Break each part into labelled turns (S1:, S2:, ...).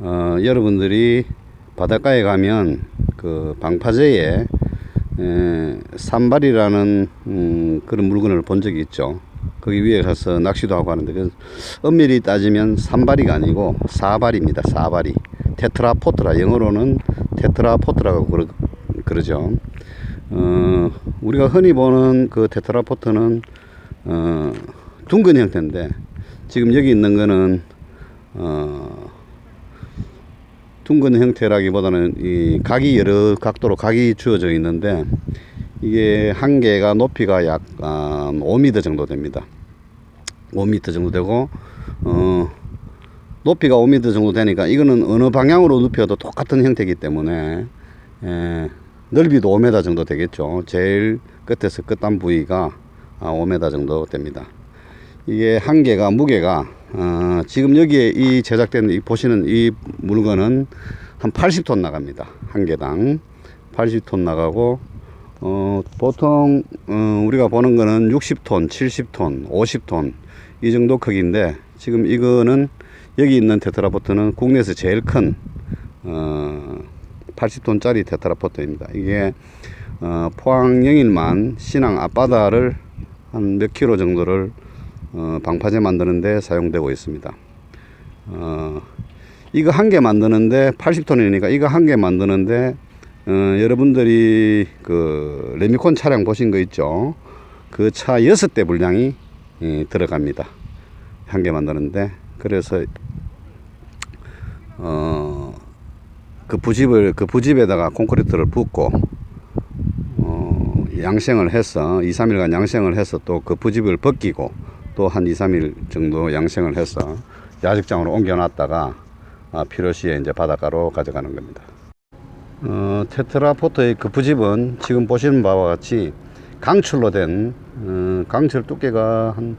S1: 어, 여러분들이 바닷가에 가면 그 방파제에 에, 산발이라는 음, 그런 물건을 본 적이 있죠. 거기 위에 가서 낚시도 하고 하는데 그 엄밀히 따지면 산발이가 아니고 사발입니다. 사발이 테트라포트라 영어로는 테트라포트라고 그러, 그러죠. 어, 우리가 흔히 보는 그 테트라포트는 어, 둥근 형태인데 지금 여기 있는 거는 어, 둥근 형태라기보다는 이 각이 여러 각도로 각이 주어져 있는데 이게 한 개가 높이가 약 아, 5m 정도 됩니다. 5m 정도 되고 어, 높이가 5m 정도 되니까 이거는 어느 방향으로 눕혀도 똑같은 형태이기 때문에 에, 넓이도 5m 정도 되겠죠. 제일 끝에서 끝단 부위가 아, 5m 정도 됩니다. 이게 한 개가 무게가 어, 지금 여기에 이 제작된 이 보시는 이 물건은 한 80톤 나갑니다. 한 개당 80톤 나가고 어, 보통 어, 우리가 보는 거는 60톤, 70톤, 50톤 이 정도 크기인데 지금 이거는 여기 있는 테트라포트는 국내에서 제일 큰 어, 80톤 짜리 테트라포트입니다. 이게 어, 포항 영일만 신항 앞바다를 한 몇 킬로 정도를 어, 방파제 만드는데 사용되고 있습니다. 어, 이거 한 개 만드는데 80톤이니까 이거 한 개 만드는데 어, 여러분들이 그 레미콘 차량 보신 거 있죠? 그차 여섯 대 분량이 예, 들어갑니다. 한 개 만드는데 그래서 어, 그 부집을 그 부집에다가 콘크리트를 붓고 어, 양생을 해서 2, 3일간 양생을 해서 또 그 부집을 벗기고 또 한 2, 3일 정도 양생을 해서 야직장으로 옮겨 놨다가 아, 필요시에 이제 바닷가로 가져가는 겁니다. 어, 테트라포트의 그 부집은 지금 보시는 바와 같이 강철로 된 어, 강철 두께가 한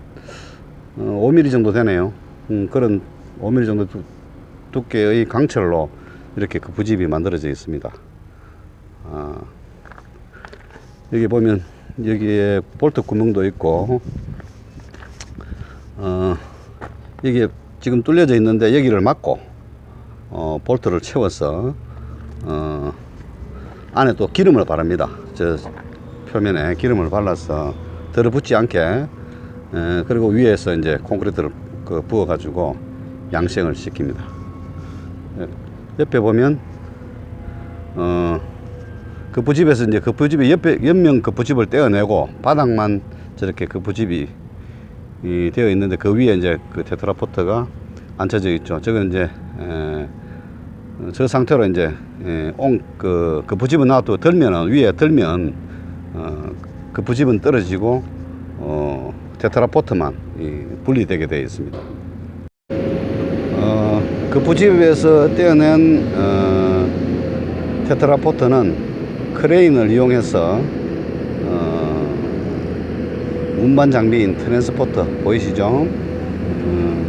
S1: 어, 5mm 정도 되네요. 음, 그런 5mm 정도 두, 두께의 강철로 이렇게 그 부집이 만들어져 있습니다. 아, 여기 보면 여기에 볼트 구멍도 있고 어, 여기에 지금 뚫려져 있는데 여기를 막고 어, 볼트를 채워서 어, 안에 또 기름을 바릅니다. 저 표면에 기름을 발라서 들어붙지 않게 에, 그리고 위에서 이제 콘크리트를 그 부어 가지고 양생을 시킵니다. 예, 옆에 보면 어, 그 부집에서 이제 그 부집이 옆에 옆면 그 부집을 떼어내고 바닥만 저렇게 그 부집이 이 되어 있는데 그 위에 이제 그 테트라포트가 앉혀져 있죠. 저건 이제 저 상태로 이제 예, 옹그 그 부집은 놔도 들면은 위에 들면 어, 그 부집은 떨어지고 어, 테트라포트만 이, 분리되게 되어 있습니다. 어, 그 부집에서 떼어낸 어, 테트라포트는 크레인을 이용해서 어, 운반 장비인 트랜스포터 보이시죠? 음,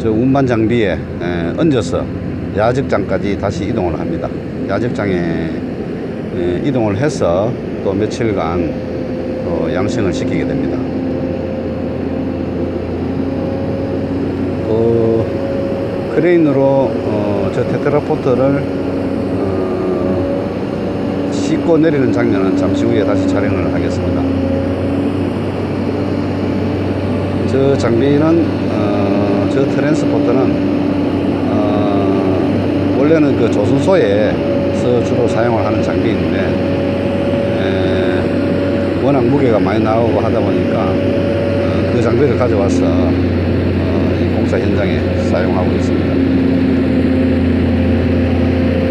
S1: 저 운반 장비에 에, 얹어서 야적장까지 다시 이동을 합니다. 야적장에 에, 이동을 해서 또 며칠간 또 양생을 시키게 됩니다. 그 크레인으로 어, 저 테트라포트를 어, 싣고 내리는 장면은 잠시 후에 다시 촬영을 하겠습니다. 저 장비는 어, 저 트랜스포터는 어, 원래는 그 조선소에서 주로 사용을 하는 장비인데 에, 워낙 무게가 많이 나오고 하다 보니까 어, 그 장비를 가져와서 어, 이 공사 현장에 사용하고 있습니다.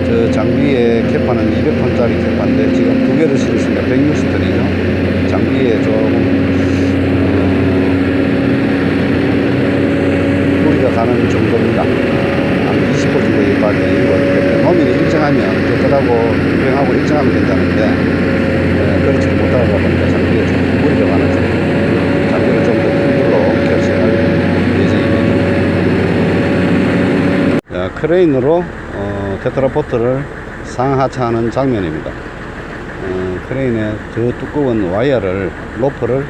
S1: 저 장비의 캐파는 200톤짜리 캐파인데 지금 두 개를 실었으니까 160톤이죠. 장비에 조금 무리 가 가는 정도입니다. 한 20호 정도 빠져 있고 때문에 노면이 일정하면 깨끗하고 유명하고 일정하면 된다는데 에, 그렇지 못하다 보니까 장비에 좀 무리가 정도. 장비를 좀 더 큰 걸로 교체할 예정입니다. 자, 크레인으로 어, 테트라포트를 상하차하는 장면입니다. 어, 크레인에 저 두꺼운 와이어를 로프를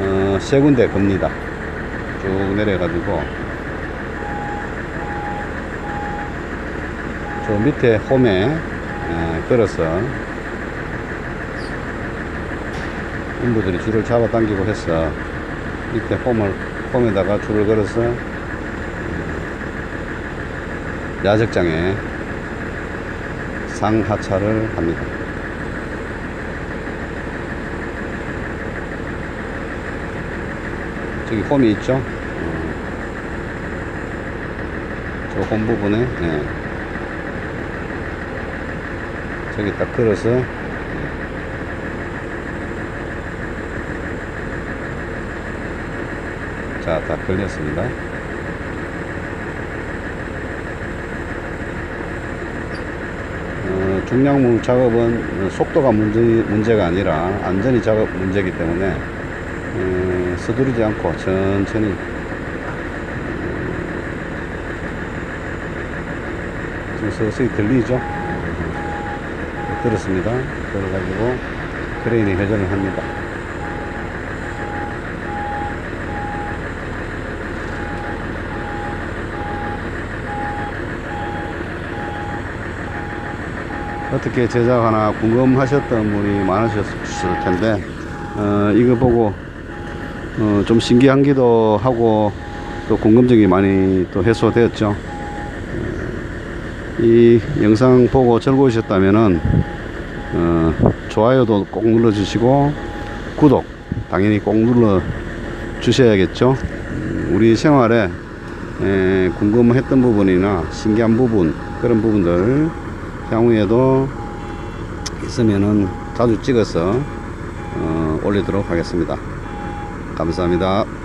S1: 어, 세 군데 겁니다. 쭉 내려가지고 저 밑에 홈에 에, 걸어서 인부들이 줄을 잡아당기고 해서 밑에 홈을 홈에다가 줄을 걸어서 야적장에 상하차를 합니다. 저기 홈이 있죠? 어, 저홈 부분에 예. 저기 딱 걸어서 자, 다 걸렸습니다. 어, 중량물 작업은 속도가 문제, 문제가 아니라 안전이 작업 문제이기 때문에 어, 서두르지 않고 천천히 어, 지금 서서히 들리죠? 어, 들었습니다. 들어가지고 크레인이 회전을 합니다. 어떻게 제작하나 궁금하셨던 분이 많으셨을 텐데 어, 이거 보고 어, 좀 신기하기도 하고 또 궁금증이 많이 또 해소되었죠. 어, 이 영상 보고 즐거우셨다면은 어, 좋아요도 꼭 눌러주시고 구독 당연히 꼭 눌러 주셔야겠죠. 음, 우리 생활에 에, 궁금했던 부분이나 신기한 부분 그런 부분들 향후에도 있으면은 자주 찍어서 어, 올리도록 하겠습니다. 감사합니다.